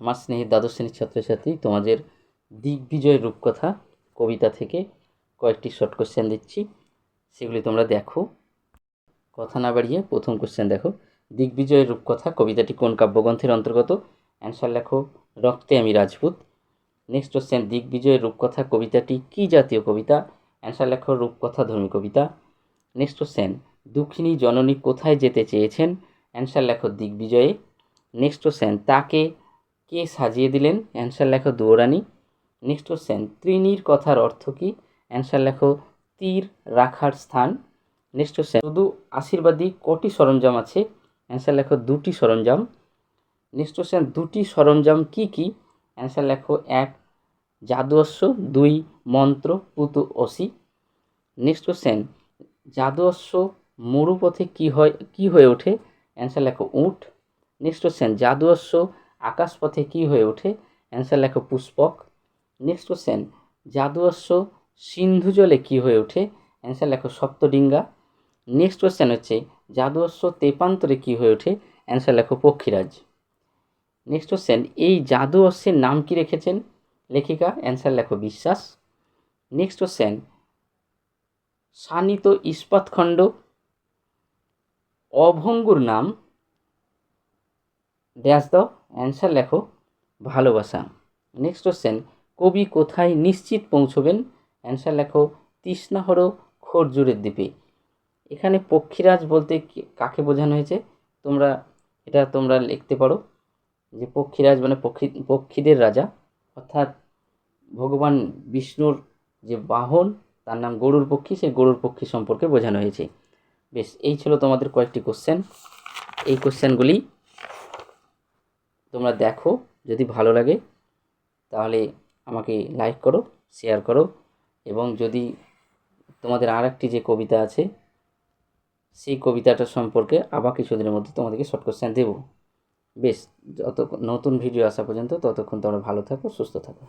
আমার স্নেহের দ্বাদশ শ্রেণির ছাত্রছাত্রী, তোমাদের দিগ্বিজয় রূপকথা কবিতা থেকে কয়েকটি শর্ট কোশ্চেন দিচ্ছি। সেগুলি তোমরা দেখো। কথা না বাড়িয়ে প্রথম কোশ্চেন দেখো। দিগ্বিজয় রূপকথা কবিতাটি কোন কাব্যগ্রন্থের অন্তর্গত? অ্যান্সার লেখো, রক্তে আমি রাজপুত। নেক্সট কোশ্চেন দিগ্বিজয় রূপকথা কবিতাটি কী জাতীয় কবিতা? অ্যান্সার লেখো, রূপকথা ধর্মী কবিতা। নেক্সট কোশ্চেন দুঃখিনী জননী কোথায় যেতে চেয়েছেন? অ্যান্সার লেখো, দিগ্বিজয়ে। নেক্সট কোশ্চেন তাকে কে সাজিয়ে দিলেন? অ্যান্সার লেখো দৌড়ানি নেক্সট কোশ্চেন ত্রিনীর কথার অর্থ কী? অ্যান্সার লেখো, তীর রাখার স্থান। নেক্সট কোশ্চেন শুধু আশীর্বাদী কটি সরঞ্জাম আছে? অ্যান্সার লেখো, দুটি সরঞ্জাম। নেক্সট কোশ্চেন দুটি সরঞ্জাম কি কি? অ্যান্সার লেখো, এক, জাদু অশ্ব, দুই, মন্ত্র, পুতু অসি। নেক্সট কোশ্চেন জাদু অশ্ব মরুপথে কী হয়, কী হয়ে ওঠে? অ্যান্সার লেখো, উট। নেক্সট কোশ্চেন জাদু অশ্ব আকাশপথে কী হয়ে ওঠে? অ্যান্সার লেখো পুষ্পক। নেক্সট কোশ্চেন জাদু অশ্ব সিন্ধু জলে কী হয়ে ওঠে? অ্যান্সার লেখো সপ্তডিঙ্গা। নেক্সট কোশ্চেন হচ্ছে জাদু অশ্ব তেপান্তরে কী হয়ে ওঠে? অ্যান্সার লেখো পক্ষীরাজ। নেক্সট কোশ্চেন এই জাদু নাম কি রেখেছেন? লেখিকা অ্যান্সার লেখো বিশ্বাস। নেক্সট কোশ্চেন শানিত ইস্পাতখণ্ড, অভঙ্গুর নাম। ড্যাশ দাও। অ্যান্সার লেখো, ভালোবাসা। নেক্সট কোশ্চেন কবি কোথায় নিশ্চিত পৌঁছবেন? অ্যান্সার লেখো, তৃষ্ণাহর খোরজুরের দ্বীপে। এখানে পক্ষীরাজ বলতে কাকে বোঝানো হয়েছে? তোমরা, এটা তোমরা লিখতে পারো যে পক্ষীরাজ মানে পক্ষী, পক্ষীদের রাজা। অর্থাৎ ভগবান বিষ্ণুর যে বাহন, তার নাম গরুর পক্ষী, সেই গরুর পক্ষী সম্পর্কে বোঝানো হয়েছে। বেশ, এই ছিল তোমাদের কয়েকটি কোশ্চেন এই কোশ্চেনগুলি তোমরা দেখো, যদি ভালো লাগে, তাহলে আমাকে লাইক করো শেয়ার করো, এবং যদি তোমাদের আর একটি যে কবিতা আছে, সেই কবিতাটা সম্পর্কে আবার কিছুদিনের মধ্যে তোমাদেরকে শর্ট কোশ্চেন দেবো। বেশ, যত নতুন ভিডিও আসা পর্যন্ত ততক্ষণ তোমরা ভালো থাকো, সুস্থ থাকো।